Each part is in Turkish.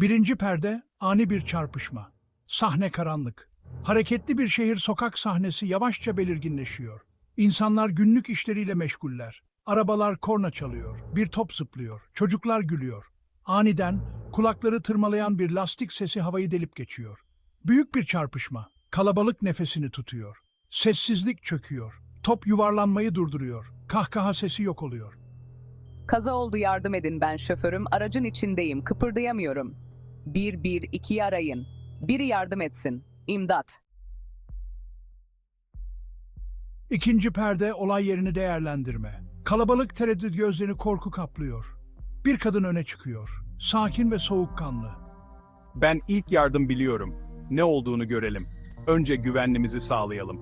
Birinci perde ani bir çarpışma. Sahne karanlık. Hareketli bir şehir sokak sahnesi yavaşça belirginleşiyor. İnsanlar günlük işleriyle meşguller. Arabalar korna çalıyor, bir top zıplıyor, çocuklar gülüyor. Aniden kulakları tırmalayan bir lastik sesi havayı delip geçiyor. Büyük bir çarpışma. Kalabalık nefesini tutuyor. Sessizlik çöküyor. Top yuvarlanmayı durduruyor. Kahkaha sesi yok oluyor. Kaza oldu yardım edin ben şoförüm. Aracın içindeyim. Kıpırdayamıyorum. 112'yi arayın. Biri yardım etsin. İmdat. İkinci perde olay yerini değerlendirme. Kalabalık tereddüt gözlerini korku kaplıyor. Bir kadın öne çıkıyor. Sakin ve soğukkanlı. Ben ilk yardım biliyorum. Ne olduğunu görelim. Önce güvenliğimizi sağlayalım.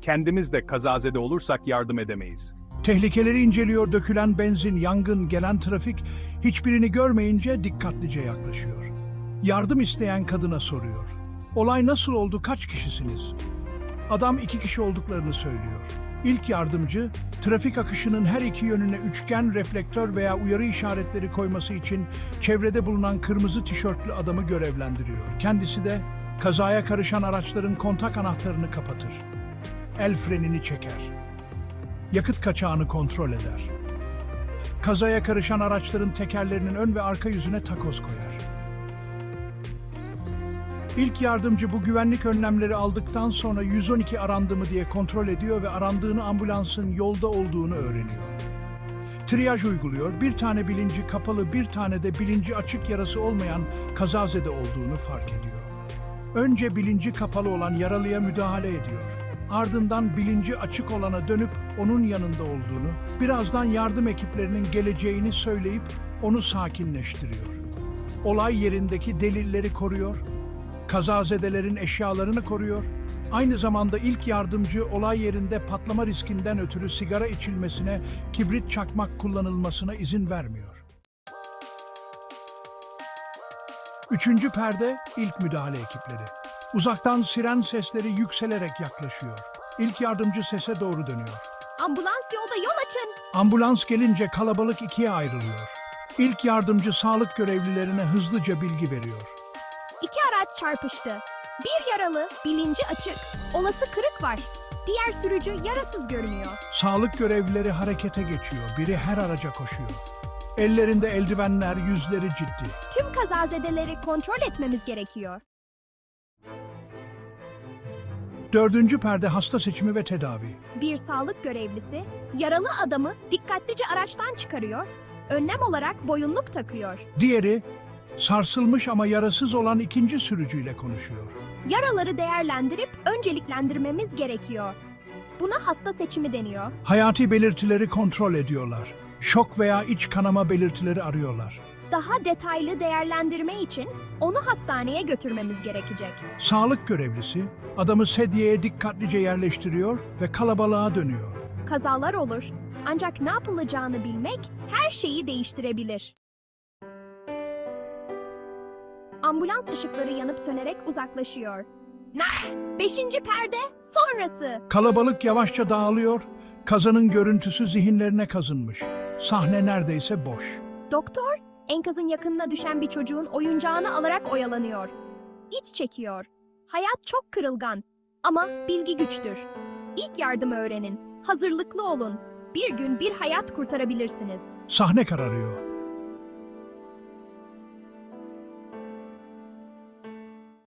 Kendimiz de kazazede olursak yardım edemeyiz. Tehlikeleri inceliyor, dökülen benzin, yangın, gelen trafik hiçbirini görmeyince dikkatlice yaklaşıyor. Yardım isteyen kadına soruyor. Olay nasıl oldu, kaç kişisiniz? Adam iki kişi olduklarını söylüyor. İlk yardımcı, trafik akışının her iki yönüne üçgen reflektör veya uyarı işaretleri koyması için çevrede bulunan kırmızı tişörtlü adamı görevlendiriyor. Kendisi de kazaya karışan araçların kontak anahtarını kapatır. El frenini çeker yakıt kaçağını kontrol eder. Kazaya karışan araçların tekerlerinin ön ve arka yüzüne takoz koyar. İlk yardımcı bu güvenlik önlemleri aldıktan sonra 112 arandı mı diye kontrol ediyor ve arandığını ambulansın yolda olduğunu öğreniyor. Triyaj uyguluyor, bir tane bilinci kapalı, bir tane de bilinci açık yarası olmayan kazazede olduğunu fark ediyor. Önce bilinci kapalı olan yaralıya müdahale ediyor. Ardından bilinci açık olana dönüp onun yanında olduğunu, birazdan yardım ekiplerinin geleceğini söyleyip onu sakinleştiriyor. Olay yerindeki delilleri koruyor, kazazedelerin eşyalarını koruyor, aynı zamanda ilk yardımcı olay yerinde patlama riskinden ötürü sigara içilmesine, kibrit çakmak kullanılmasına izin vermiyor. Üçüncü perde ilk müdahale ekipleri. Uzaktan siren sesleri yükselerek yaklaşıyor. İlk yardımcı sese doğru dönüyor. Ambulans yolda yol açın. Ambulans gelince kalabalık ikiye ayrılıyor. İlk yardımcı sağlık görevlilerine hızlıca bilgi veriyor. İki araç çarpıştı. Bir yaralı, bilinci açık. Olası kırık var. Diğer sürücü yarasız görünüyor. Sağlık görevlileri harekete geçiyor. Biri her araca koşuyor. Ellerinde eldivenler, yüzleri ciddi. Tüm kazazedeleri kontrol etmemiz gerekiyor. Dördüncü perde hasta seçimi ve tedavi. Bir sağlık görevlisi yaralı adamı dikkatlice araçtan çıkarıyor. Önlem olarak boyunluk takıyor. Diğeri sarsılmış ama yarasız olan ikinci sürücüyle konuşuyor. Yaraları değerlendirip önceliklendirmemiz gerekiyor. Buna hasta seçimi deniyor. Hayati belirtileri kontrol ediyorlar. Şok veya iç kanama belirtileri arıyorlar. Daha detaylı değerlendirme için onu hastaneye götürmemiz gerekecek. Sağlık görevlisi adamı sedyeye dikkatlice yerleştiriyor ve kalabalığa dönüyor. Kazalar olur. Ancak ne yapılacağını bilmek her şeyi değiştirebilir. Ambulans ışıkları yanıp sönerek uzaklaşıyor. Na! Beşinci perde sonrası. Kalabalık yavaşça dağılıyor, kazanın görüntüsü zihinlerine kazınmış. Sahne neredeyse boş. Doktor, enkazın yakınına düşen bir çocuğun oyuncağını alarak oyalanıyor. İç çekiyor. Hayat çok kırılgan ama bilgi güçtür. İlk yardım öğrenin. Hazırlıklı olun. Bir gün bir hayat kurtarabilirsiniz. Sahne kararıyor.